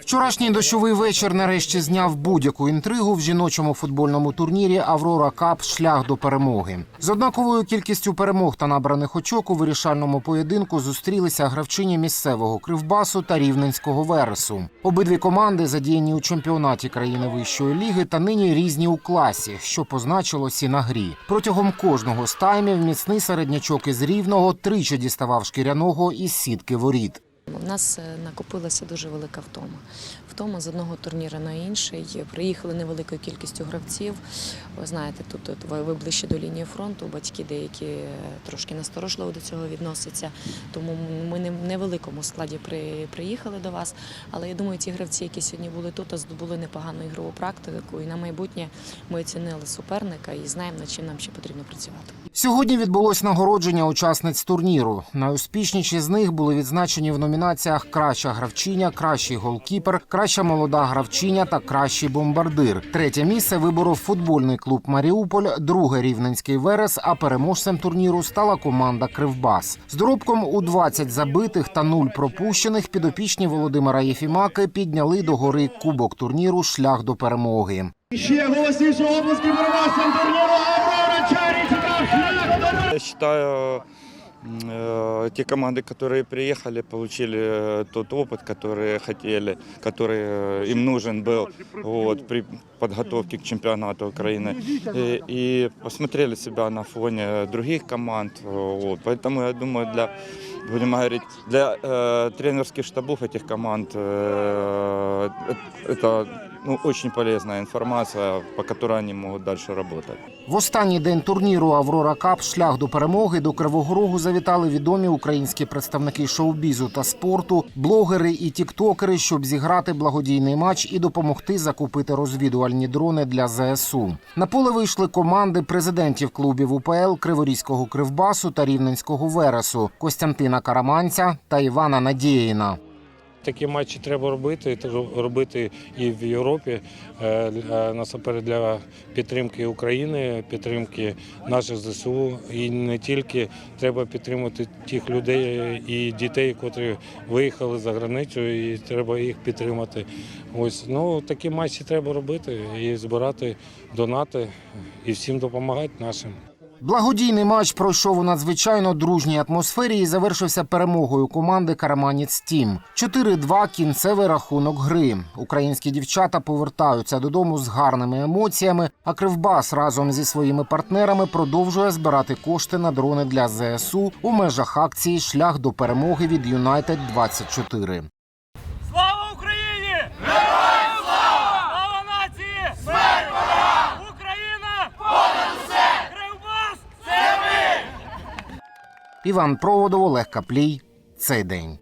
Вчорашній дощовий вечір нарешті зняв будь-яку інтригу в жіночому футбольному турнірі Аврора Кап шлях до перемоги. З однаковою кількістю перемог та набраних очок у вирішальному поєдинку зустрілися гравчині місцевого кривбасу та рівненського вересу. Обидві команди задіяні у чемпіонаті країни вищої ліги та нині різні у класі, що позначилось і на грі. Протягом кожного з таймів міцний середнячок із рівного тричі діставав шкіряного із сітки воріт. У нас е, накопилася дуже велика втома. Втома з одного турніру на інший. Приїхали невеликою кількістю гравців. Ви знаєте, тут от ви ближче до лінії фронту. Батьки деякі е, трошки насторожливо до цього відносяться. Тому ми не в невеликому складі при, приїхали до вас. Але я думаю, ті гравці, які сьогодні були тут, здобули непогану ігрову практику. І на майбутнє ми оцінили суперника і знаємо, над чим нам ще потрібно працювати. Сьогодні відбулось нагородження учасниць турніру. Найуспішніші з них були відзначені в номінаціях Краща гравчиня, кращий голкіпер, краща молода гравчиня та кращий бомбардир. Третє місце виборов футбольний клуб Маріуполь, друге рівненський верес. А переможцем турніру стала команда Кривбас. З доробком у 20 забитих та 0 пропущених підопічні Володимира Єфімаки підняли до гори кубок турніру шлях до перемоги. Ще голосніше обласки переможцям турніру Аврора Я э, те команды, которые приехали, получили э, тот опыт, который хотели, который э, им нужен был вот, при подготовке к чемпионату Украины. И, и посмотрели себя на фоне других команд. Вот. Поэтому я думаю, для, будем говорить, для э, тренерских штабов этих команд э, это ну, очень полезная информация, по которой они могут дальше работать. В останній день турніру Аврора Кап шлях до перемоги до Кривого Рогу завітали відомі українські представники шоу-бізу та спорту, блогери і тіктокери, щоб зіграти благодійний матч і допомогти закупити розвідувальні дрони для ЗСУ. На поле вийшли команди президентів клубів УПЛ Криворізького Кривбасу та Рівненського Вересу Костянтина Караманця та Івана Надєїна. Такі матчі треба робити, робити і в Європі е, насамперед для підтримки України, підтримки наших ЗСУ. І не тільки треба підтримати тих людей і дітей, котрі виїхали за границю, і треба їх підтримати. Ось ну такі матчі треба робити і збирати донати і всім допомагати нашим. Благодійний матч пройшов у надзвичайно дружній атмосфері і завершився перемогою команди Караманіць Тім. 4-2 – кінцевий рахунок гри. Українські дівчата повертаються додому з гарними емоціями. А Кривбас разом зі своїми партнерами продовжує збирати кошти на дрони для ЗСУ у межах акції Шлях до перемоги від Юнайтед 24 Іван Проводов, Олег Каплій. Цей день.